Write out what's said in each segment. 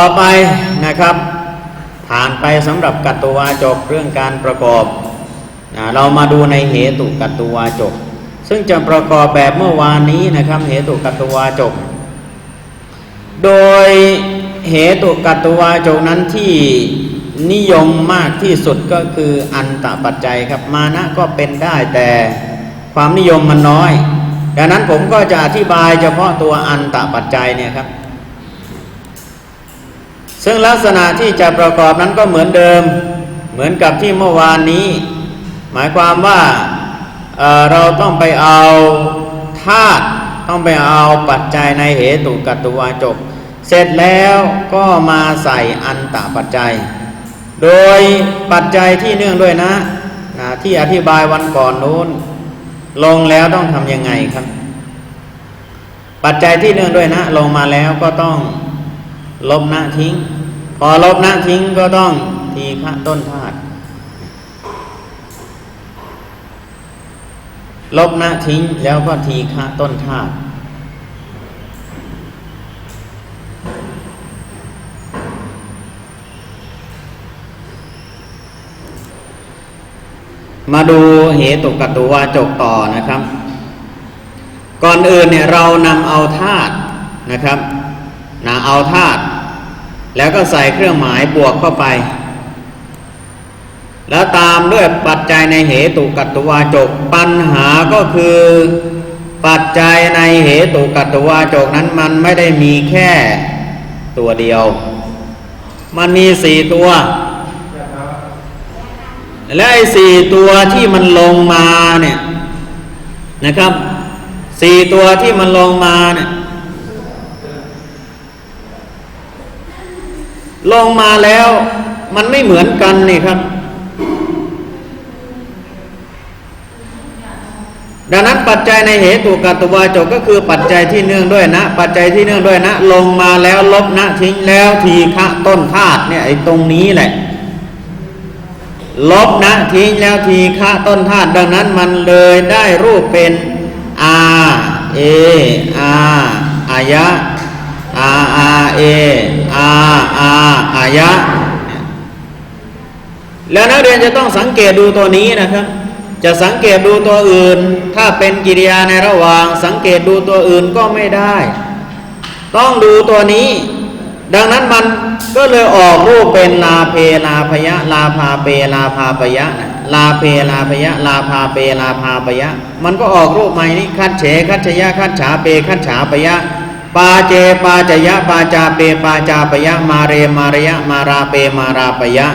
ต่อไปนะครับ ผ่านไปสำหรับกัตตวาจกเรื่องการประกอบนะเรามาดูในเหตุกัตตวาจก ซึ่งจะประกอบแบบเมื่อวานนี้นะครับเหตุกัตตวาจก โดยเหตุกัตตวาจกนั้นที่นิยมมากที่สุดก็คืออันตปัจจัยครับมานะก็เป็นได้แต่ความนิยมมันน้อย ดังนั้นผมก็จะอธิบายเฉพาะตัวอันตปัจจัยเนี่ยครับ ซึ่งลักษณะที่จะประกอบนั้นก็เหมือนเดิม เหมือนกับที่เมื่อวานนี้ หมายความว่าเเราต้องไปเอาธาตุต้องไปเอาปัจจัยในเหตุกัตตุวาจก เสร็จแล้วก็มาใส่อันตปัจจัย โดยปัจจัยที่เนื่องด้วยนะนะที่อธิบายวันก่อนนู้น ลงแล้วต้องทำยังไงครับ ปัจจัยที่เนื่องด้วยนะ ลงมาแล้วก็ต้อง ลบหนะทิ้ง พอลบหนะทิ้งก็ต้องทีฆะต้นธาตุลบหนะทิ้งแล้วก็ทีฆะต้นธาตุมาดูเหตุกตุวาจกต่อนะครับ ก่อนอื่นเนี่ยเรานำเอาธาตุนะครับนะเอาธาตุ แล้วก็ใส่เครื่องหมายบวกเข้าไป แล้วตามด้วยปัจจัยในเหตุกัตตวาจก ปัญหาก็คือ ปัจจัยในเหตุกัตตวาจกนั้นมันไม่ได้มีแค่ตัวเดียว มันมีสี่ตัว และไอ้สี่ตัวที่มันลงมาเนี่ยนะครับสี่ตัวที่มันลงมาเนี่ย ลงมาแล้วมันไม่เหมือนกันนี่ครับ ดังนั้นปัจจัยในเหตุกัตตวาจกก็คือปัจจัยที่เนื่องด้วยนะ ปัจจัยที่เนื่องด้วยนะ ลงมาแล้วลบนะทิ้งแล้วทีฆะต้นธาตุเนี่ยไอ้ตรงนี้แหละ ลบนะทิ้งแล้วทีฆะต้นธาตุดังนั้นมันเลยได้รูปเป็นอาเออาอายะ อาอาเออาอาอายะ แล้วนักเรียนจะต้องสังเกตดูตัวนี้นะครับ จะสังเกตดูตัวอื่น ถ้าเป็นกิริยาในระหว่าง สังเกตดูตัวอื่นก็ไม่ได้ ต้องดูตัวนี้ ดังนั้นมันก็เลยออกรูปเป็นลาเพลาพยะ ลาพาเปลาพาปยะนะลาเพลาพยะ ลาพาเปลาพาปยะ มันก็ออกรูปใหม่นี้คัดเฉคัดชยะคัดฉาเปคัดฉาปยะ ปาเจปาจยะปาจาเปปาจาปยะมาเรมารยะมาราเปมาราปยะ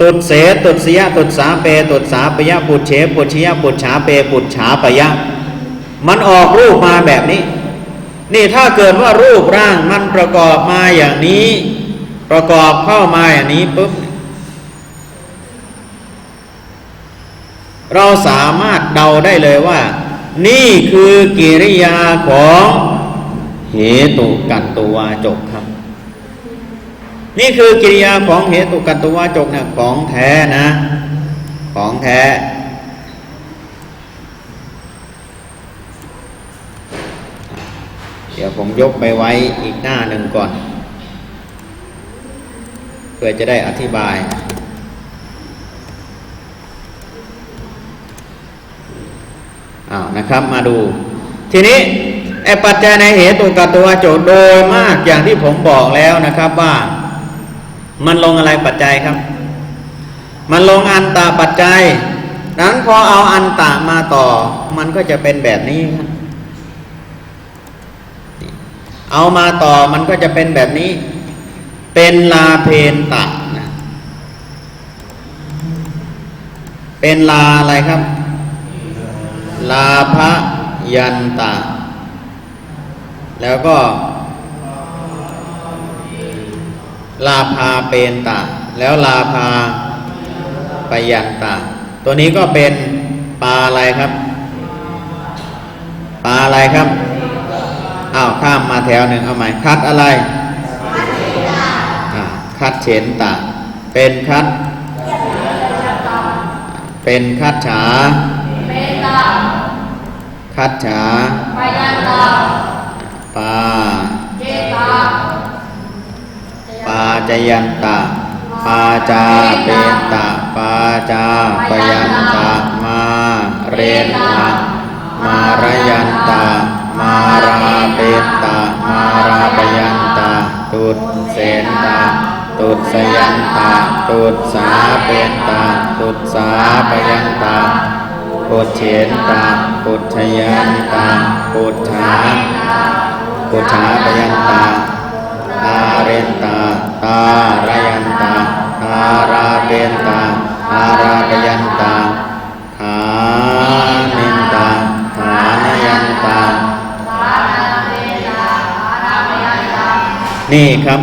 ตุดเสตุดเสียตุดสาเปตุดสาปยะปุจเฉปุจเชยปุจฉาเปปุจฉาปยะ มันออกรูปมาแบบนี้ นี่ถ้าเกิดว่ารูปร่างมันประกอบมาอย่างนี้ ประกอบเข้ามาอย่างนี้ปุ๊บเราสามารถเดาได้เลยว่า นี่คือกิริยาของ เหตุกัตตุวาจกครับ นี่คือกิริยาของเหตุกัตตุวาจกเนี่ยของแท้นะ ของแท้ เดี๋ยวผมยกไปไว้อีกหน้าหนึ่งก่อน เพื่อจะได้อธิบายอ้าวนะครับมาดู ทีนี้ ไอ้ปัจจัยในเหตุกับตัวโจทย์โดยมากอย่างที่ผมบอกแล้วนะครับว่า มันลงอะไรปัจจัยครับ มันลงอันตาปัจจัยนั้นพอเอาอันตามาต่อ มันก็จะเป็นแบบนี้ครับเอามาต่อมันก็จะเป็นแบบนี้ เป็นลาเพนตะนะเป็นลาอะไรครับ ลาภยันตะ แล้วก็ ลาภาเป็นตะ แล้วลาภาปยันตะ ตัวนี้ก็เป็นปลาอะไรครับ ปลาอะไรครับอ้าวข้ามมาแถวหนึ่งเอาใหม่คัดอะไรอ่าคัดเฉนตะ เป็นคัด เป็นคัดฉาคัดฉาปา จยันตะปาจาเปนตะปาจาปยันตะมาเรนตะมารยันตะมาราเปนตะมาราปยันตะตุดเสนตะตุดสยันตะตุดสาเปนตะตุดสาปยันตะปุจเฉนตาปุจชยันตาปุจฉา ปุจฉาปยันตาตาเรนตาตารยันตาตาราเรนตาตาราปยันตาขานินตาขานยันตานี่ครับ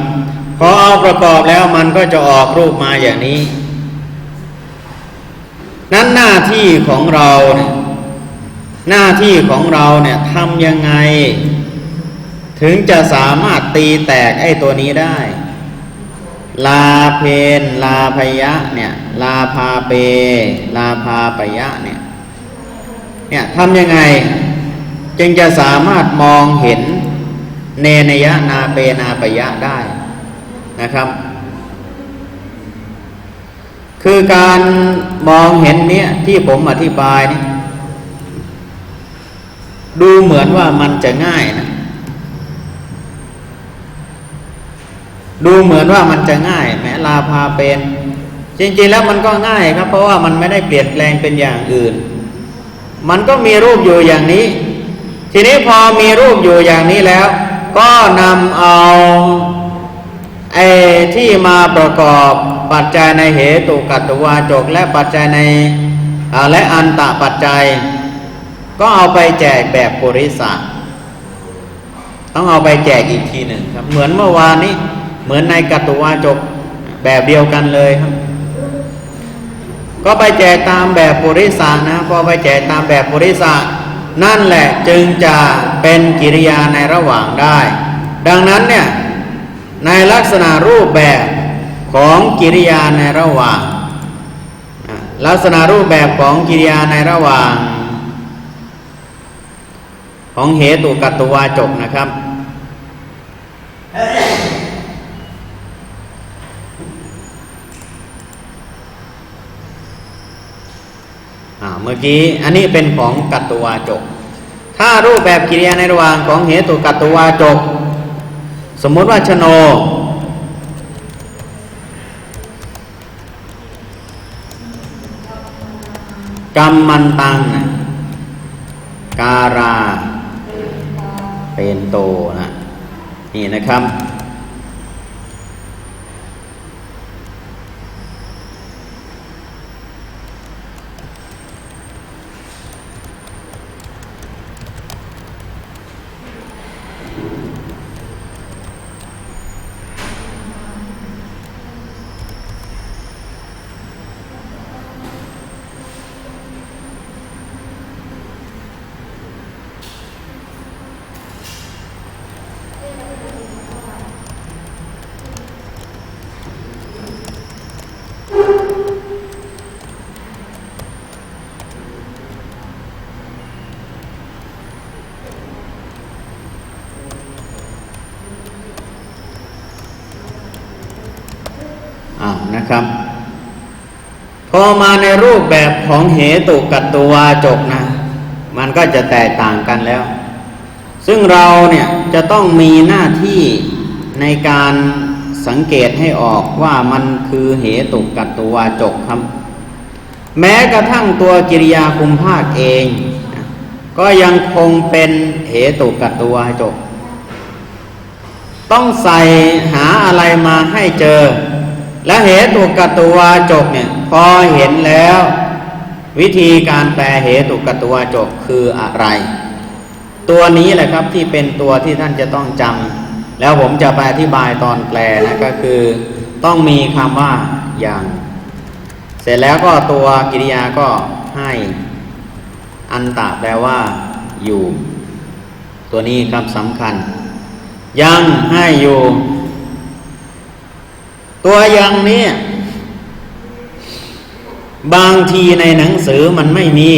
พอเอาประกอบแล้วมันก็จะออกรูปมาอย่างนี้ นั้นหน้าที่ของเราเนี่ยหน้าที่ของเราเนี่ยทำยังไง ถึงจะสามารถตีแตกไอ้ตัวนี้ได้ ลาเพน ลาพยะเนี่ยลาพาเป ลาพาปยะเนี่ยเนี่ยทำยังไง จึงจะสามารถมองเห็นเนนยะนาเปนาปยะได้นะครับ คือการมองเห็นเนี่ยที่ผมอธิบายนี่ดูเหมือนว่ามันจะง่ายนะ ดูเหมือนว่ามันจะง่ายแม้ลาพาเป็น จริงๆแล้วมันก็ง่ายครับ เพราะว่ามันไม่ได้เปลี่ยนแปลงเป็นอย่างอื่น มันก็มีรูปอยู่อย่างนี้ ทีนี้พอมีรูปอยู่อย่างนี้แล้ว ก็นำเอาไอ้ที่มาประกอบปัจจัยในเหตุกัตตวาจกและปัจจัยในและอันตะปัจจัย ก็เอาไปแจกแบบปุริสะต้องเอาไปแจกอีกทีหนึ่งครับ เหมือนเมื่อวานนี้ เหมือนในกัตตวาจกแบบเดียวกันเลยครับ ก็ไปแจกตามแบบปุริสานะพอไปแจกตามแบบปุริสานั่นแหละจึงจะเป็นกิริยาในระหว่างได้ ดังนั้นเนี่ยในลักษณะรูปแบบของกิริยาในระหว่าง ลักษณะรูปแบบของกิริยาในระหว่าง ของเหตุกัตตวาจกนะครับ อ่าเมื่อ กี้อันนี้เป็นของกัตตวาจก ถ้ารูปแบบกิริยาในระหว่างของเหตุกัตตวาจก สมมุติว่าชโน กรรมมันตัง การา เป็นโตนะนี่นะครับ นะครับ พอมาในรูปแบบของเหตุกัตตวาจกนะ มันก็จะแตกต่างกันแล้ว ซึ่งเราเนี่ยจะต้องมีหน้าที่ในการสังเกตให้ออกว่ามันคือเหตุกัตตวาจกครับ แม้กระทั่งตัวกิริยาคุมภาคเอง ก็ยังคงเป็นเหตุกัตตวาจก ต้องใส่หาอะไรมาให้เจอ และเหตุกตตวาจกเนี่ยพอเห็นแล้ว วิธีการแปลเหตุกตตวาจกคืออะไร ตัวนี้แหละครับที่เป็นตัวที่ท่านจะต้องจำแล้วผมจะไปอธิบายตอนแปลนะก็คือต้องมีคำว่าอย่าง เสร็จแล้วก็ตัวกิริยาก็ให้อันตะแปลว่า อยู่ ตัวนี้ครับสำคัญ ยังให้อยู่ ตัวอยังนี้บางทีในหนังสือมันไม่มี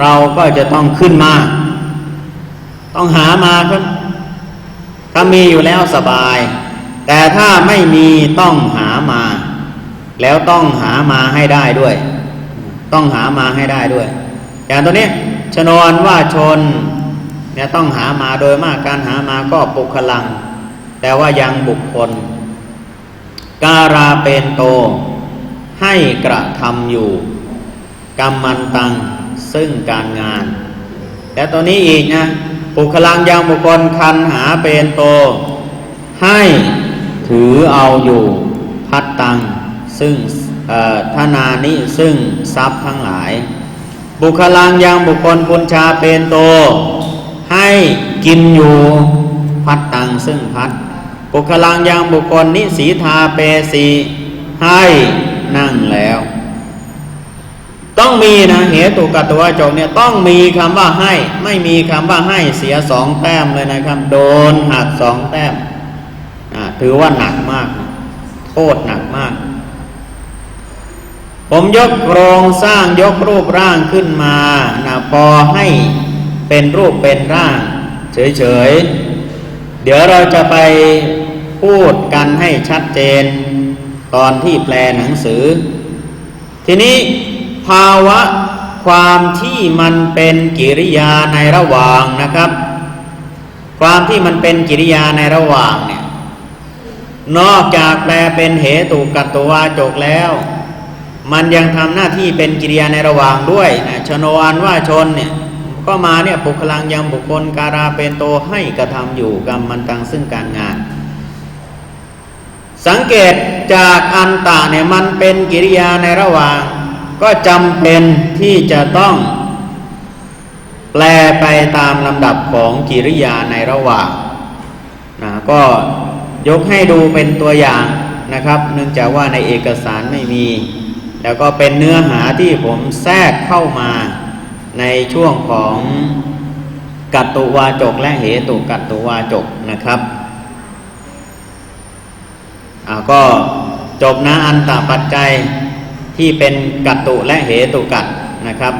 เราก็จะต้องขึ้นมา ต้องหามาครับ ถ้ามีอยู่แล้วสบาย แต่ถ้าไม่มีต้องหามา แล้วต้องหามาให้ได้ด้วย ต้องหามาให้ได้ด้วย อย่างตัวนี้ชนวนว่าชนเนี่ยต้องหามาโดยมากการหามาก็ปุคลัง แต่ว่ายังบุคคล การาเป็นโต ให้กระทำอยู่กรรมันตังซึ่งการงานแล้วตัวนี้อีกนะปุคลังยังบุคคลคันหาเป็นโต ให้ถือเอาอยู่พัดตังซึ่งเอ่อธนานิซึ่งทรัพย์ทั้งหลาย บุคลังยังบุคคลปุญชาเป็นโต ให้กินอยู่พัดตังซึ่งพัด บุคลังยังบุคคลนิสีทาเปสีให้นั่งแล้ว ต้องมีนะเหตุกัตวจกเนี่ยต้องมีคำว่าให้ ไม่มีคำว่าให้เสียสองแต้มเลยนะครับ โดนหักสองแต้มถือว่าหนักมาก โทษหนักมาก ผมยกโครงสร้างยกรูปร่างขึ้นมานะพอให้เป็นรูปเป็นร่าง เฉยๆ เดี๋ยวเราจะไป พูดกันให้ชัดเจน ตอนที่แปลหนังสือ ทีนี้ภาวะความที่มันเป็นกิริยาในระหว่างนะครับ ความที่มันเป็นกิริยาในระหว่างเนี่ยนอกจากแปลเป็นเหตุกัตตวาจกแล้ว มันยังทำหน้าที่เป็นกิริยาในระหว่างด้วยนะชนวนว่าชนเนี่ยก็มาเนี่ยปุคลังยังบุคคลการาเป็นโตให้กระทำอยู่กรรมมันตังซึ่งการงาน สังเกตจากอันตะเนี่ยมันเป็นกิริยาในระหว่าง ก็จำเป็นที่จะต้องแปลไปตามลำดับของกิริยาในระหว่างนะก็ยกให้ดูเป็นตัวอย่างนะครับ เนื่องจากว่าในเอกสารไม่มี แล้วก็เป็นเนื้อหาที่ผมแทรกเข้ามาในช่วงของกัตตุวาจกและเหตุกัตตุวาจกนะครับ ก็จบนะอันตปัจจัยที่เป็นกัตตุและเหตุกัตนะครับ